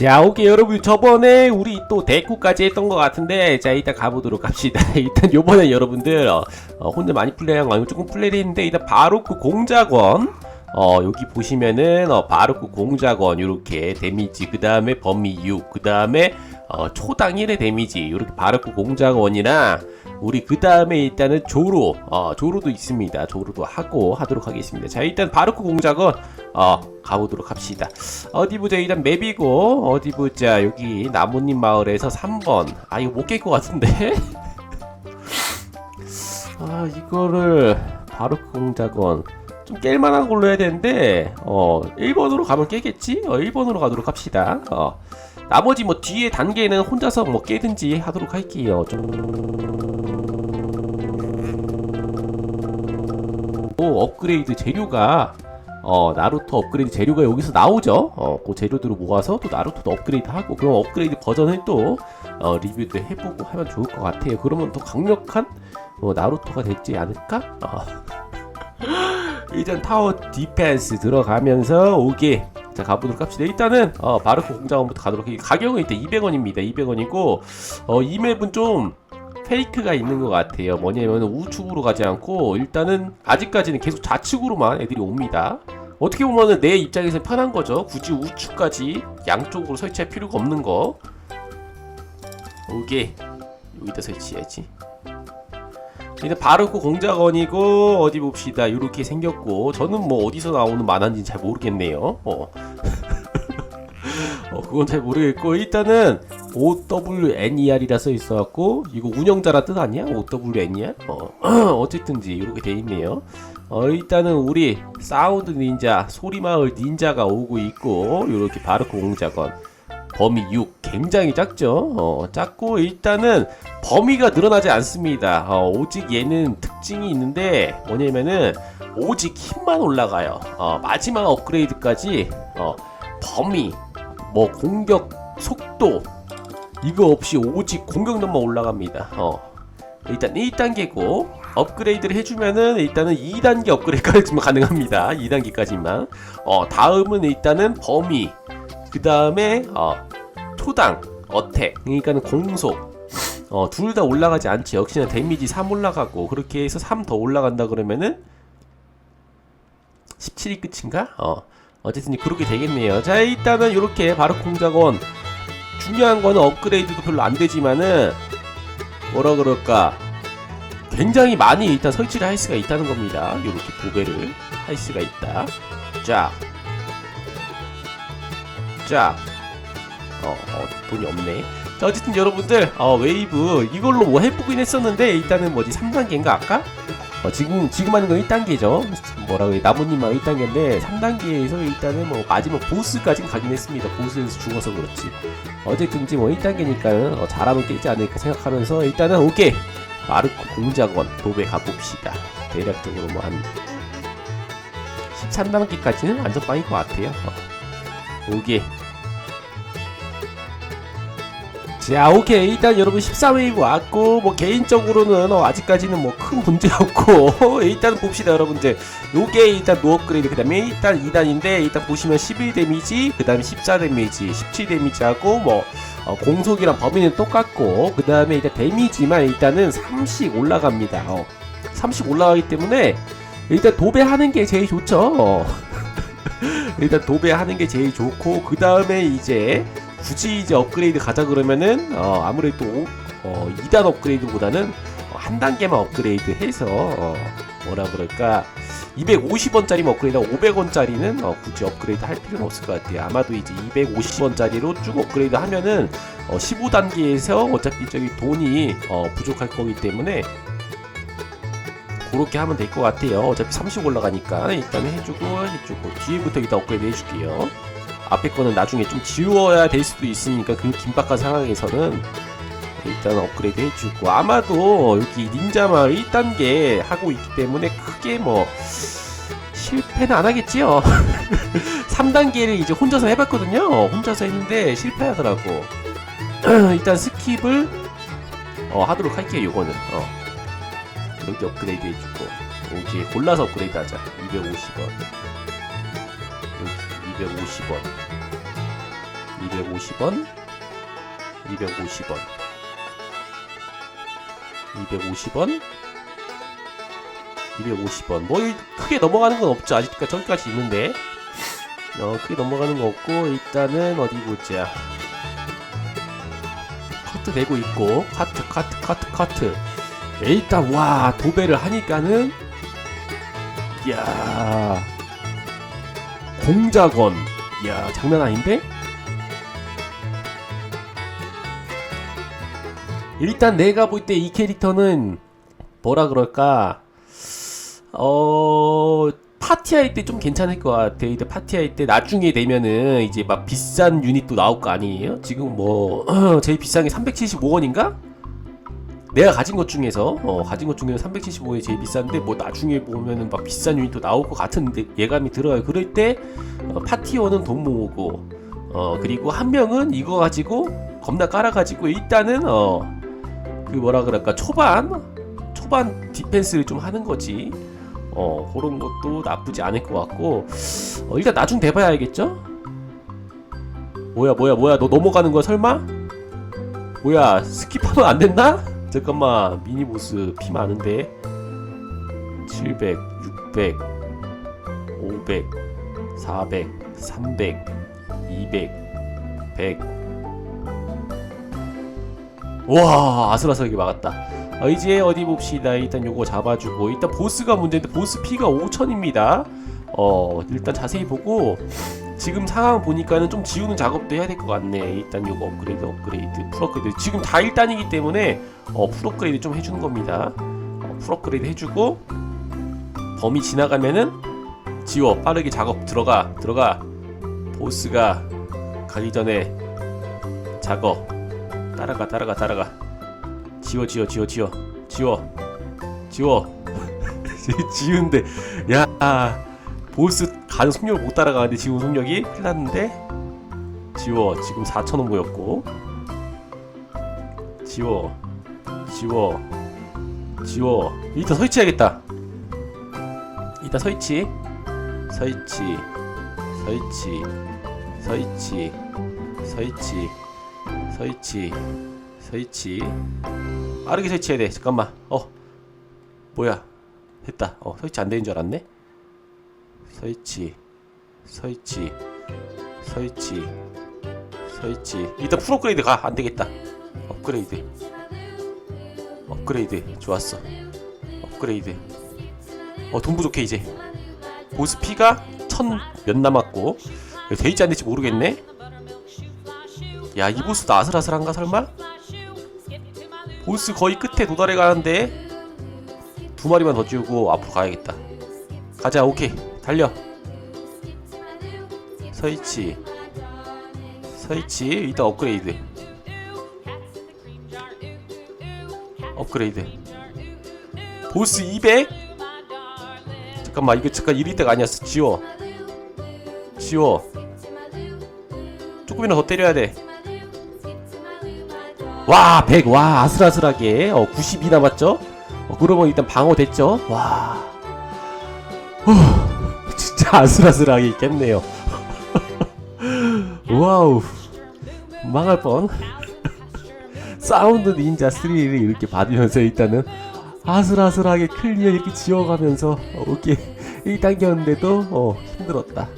자, 오케이 여러분 저번에 우리 또 데코까지 했던 것 같은데 자 일단 가보도록 합시다. 일단 요번에 여러분들 어, 어, 혼자 많이 플레이한 거 아니고 조금 플레이를 했는데 일단 바로 그 공작원 어 여기 보시면은 어 바로 그 공작원 요렇게 데미지 그 다음에 범위 6그 다음에 어 초당 1의 데미지 요렇게 바로 그 공작원이랑 우리 그 다음에 일단은 조로 어 조로도 있습니다. 조로도 하고 하도록 하겠습니다. 자 일단 바르크 공작원 어 가보도록 합시다. 어디 보자 일단 맵이고 어디 보자 여기 나무님 마을에서 3번 아 이거 못 깰 것 같은데 아 이거를 바르크 공작원 좀 깰만한 걸로 해야 되는데 어 1번으로 가면 깨겠지? 어 1번으로 가도록 합시다. 어 나머지 뭐 뒤에 단계는 혼자서 뭐 깨든지 하도록 할게요. 또 업그레이드 재료가 어 나루토 업그레이드 재료가 여기서 나오죠. 어 그 재료들을 모아서 또 나루토도 업그레이드 하고 그럼 업그레이드 버전을 또 어, 리뷰도 해보고 하면 좋을 것 같아요. 그러면 더 강력한 어, 나루토가 되지 않을까? 어. 일단 타워 디펜스 들어가면서 오게 자 가보도록 합시다 일단은 어 바르코 공장원부터 가도록 해 가격은 일단 200원입니다 200원이고 어 이 맵은 좀 페이크가 있는 것 같아요. 뭐냐면 우측으로 가지 않고 일단은 아직까지는 계속 좌측으로만 애들이 옵니다. 어떻게 보면은 내 입장에서 편한 거죠. 굳이 우측까지 양쪽으로 설치할 필요가 없는 거. 오게 여기다 설치해야지. 일단 바르코 공작원이고 어디 봅시다. 이렇게 생겼고 저는 뭐 어디서 나오는 만화인지 잘 모르겠네요. 어. 어 그건 잘 모르겠고 일단은 OWNER이라 써 있어갖고 이거 운영자라 뜻 아니야? OWNER? 어 어쨌든지 이렇게 돼 있네요 어 일단은 우리 사운드 닌자 소리마을 닌자가 오고 있고 이렇게 바르코 공작원 범위 6 굉장히 작죠 어 작고 일단은 범위가 늘어나지 않습니다. 어, 오직 얘는 특징이 있는데 뭐냐면은 오직 힘만 올라가요. 어, 마지막 업그레이드까지 어, 범위, 뭐 공격 속도 이거 없이 오직 공격력만 올라갑니다. 어, 일단 1단계고 업그레이드를 해주면은 일단은 2단계 업그레이드까지만 가능합니다. 2단계까지만. 어, 다음은 일단은 범위, 그 다음에 어, 초당, 어택, 그러니까는 공속. 어, 둘 다 올라가지 않지. 역시나 데미지 3 올라가고 그렇게 해서 3 더 올라간다 그러면은 17이 끝인가? 어. 어쨌든 그렇게 되겠네요. 자, 일단은 이렇게 바로 공작원 중요한 거는 업그레이드도 별로 안 되지만은 뭐라 그럴까? 굉장히 많이 일단 설치를 할 수가 있다는 겁니다. 이렇게 도배를 할 수가 있다. 자. 자. 어, 어 돈이 없네. 자, 어쨌든 여러분들 어, 웨이브 이걸로 뭐 해보긴 했었는데 일단은 뭐지 3단계인가 아까? 어, 지금 지금 하는 건 1단계죠. 뭐라고 해 나무님만 1단계인데 3단계에서 일단은 뭐 마지막 보스까지는 가긴 했습니다. 보스에서 죽어서 그렇지. 어쨌든지 뭐 1단계니까는 어, 잘하면 깨지 않을까 생각하면서 일단은 오케이 마르코 공작원 도배 가봅시다. 대략적으로 뭐 한 13단계까지는 완전 빵일 것 같아요. 어. 오케이 자 오케이. 일단 여러분 13웨이브 왔고 뭐 개인적으로는 어, 아직까지는 뭐 큰 문제 없고 일단 봅시다 여러분들 요게 일단 노업그레이드 그 다음에 일단 2단인데 일단 보시면 11 데미지 그 다음에 14 데미지 17 데미지하고 뭐 어, 공속이랑 범위는 똑같고 그 다음에 일단 데미지만 일단은 3씩 올라갑니다. 어, 3씩 올라가기 때문에 일단 도배하는 게 제일 좋죠. 어. 일단 도배하는 게 제일 좋고 그 다음에 이제 굳이 이제 업그레이드 가자 그러면은 어, 아무래도 어, 2단 업그레이드보다는 어, 한 단계만 업그레이드 해서 어, 뭐라 그럴까 250원짜리만 업그레이드하고 500원짜리는 어, 굳이 업그레이드 할 필요는 없을 것 같아요. 아마도 이제 250원짜리로 쭉 업그레이드 하면은 어, 15단계에서 어차피 저기 돈이 어, 부족할 거기 때문에 그렇게 하면 될 것 같아요. 어차피 30 올라가니까 일단 해주고 해주고 뒤에부터 일단 업그레이드 해줄게요. 앞에 거는 나중에 좀 지워야 될 수도 있으니까 그 긴박한 상황에서는 일단 업그레이드 해주고 아마도 여기 닌자마을 1단계 하고 있기 때문에 크게 뭐 실패는 안 하겠지요. 3단계를 이제 혼자서 해봤거든요. 혼자서 했는데 실패하더라고. 일단 스킵을 어, 하도록 할게요 요거는. 어. 여기 업그레이드 해주고 여기 골라서 업그레이드 하자. 250원 250원. 250원? 250원. 250원? 250원. 뭐 이- 크게 넘어가는 건 없죠. 아직까지 저기까지 있는데. 어 크게 넘어가는 거 없고 일단은 어디 보자. 카트 내고 있고 카트 카트 카트 카트. 일단 와 도배를 하니까는 이야 공작원 이야 장난 아닌데 일단 내가 볼 때 이 캐릭터는 뭐라 그럴까 어 파티할 때 좀 괜찮을 것 같아. 이제 파티할 때 나중에 되면은 이제 막 비싼 유닛도 나올 거 아니에요? 지금 뭐 제일 비싼 게 375원인가? 내가 가진 것 중에서 어, 가진 것 중에서 375원이 제일 비싼데 뭐 나중에 보면은 막 비싼 유닛도 나올 것 같은 데- 예감이 들어요. 그럴 때 어, 파티원은 돈 모으고 어 그리고 한 명은 이거 가지고 겁나 깔아가지고 일단은 어 그 뭐라 그럴까 초반 초반 디펜스를 좀 하는 거지. 어 그런 것도 나쁘지 않을 것 같고 어, 일단 나중 돼봐야 알겠죠? 뭐야 뭐야 뭐야 너 넘어가는 거야 설마? 뭐야 스킵하면 안 된다? 잠깐만 미니보스 피 많은데 700, 600, 500, 400, 300, 200, 100. 와 아슬아슬하게 막았다. 어, 이제 어디 봅시다. 일단 요거 잡아주고 일단 보스가 문제인데 보스 피가 5천입니다. 어 일단 자세히 보고 지금 상황 보니까는 좀 지우는 작업도 해야 될 것 같네. 일단 요거 업그레이드 업그레이드 풀 업그레이드. 지금 다 1단이기 때문에 어, 풀 업그레이드 좀 해주는 겁니다. 어, 풀 업그레이드 해주고 범위 지나가면은 지워. 빠르게 작업 들어가 들어가. 보스가 가기 전에 작업. 따라가 따라가 따라가. 지워 지워 지워 지워. 지워. 지워. 지운데 야 보스 가는 속력을 못 따라가는데 지금 속력이 났는데 지워 지금 4천원 모였고. 지워 지워 지워. 일단 설치해야겠다. 일단 설치 설치 설치 설치 설치 설치 설치. 빠르게 설치해야 돼. 잠깐만. 어 뭐야? 됐다. 어 설치 안 되는 줄 알았네 설치 설치 설치 설치 일단 풀 업그레이드 가. 안되겠다. 업그레이드. 업그레이드. 좋았어. 업그레이드. 어 돈 부족해 이제. 보스 피가 천 몇 남았고. 돼있지 않을지 모르겠네. 야 이 보스도 아슬아슬한가 설마? 보스 거의 끝에 도달해 가는데 두 마리만 더 지우고 앞으로 가야겠다. 가자 오케이 달려. 설치 설치 일단 업그레이드. 업그레이드. 보스 200 잠깐만 이거 잠깐 이럴 때가 아니었어. 지워. 지워. 조금이나 더 때려야 돼. 와, 100. 와, 아슬아슬하게. 어, 90이 남았죠? 어, 그러면 일단 방어 됐죠? 와. 후, 아슬아슬하게 있겠네요. 와우. 망할 뻔. 사운드 닌자 3를 이렇게 받으면서 일단은 아슬아슬하게 클리어 이렇게 지워가면서 어, 이렇게 1단계였는데도 어, 힘들었다.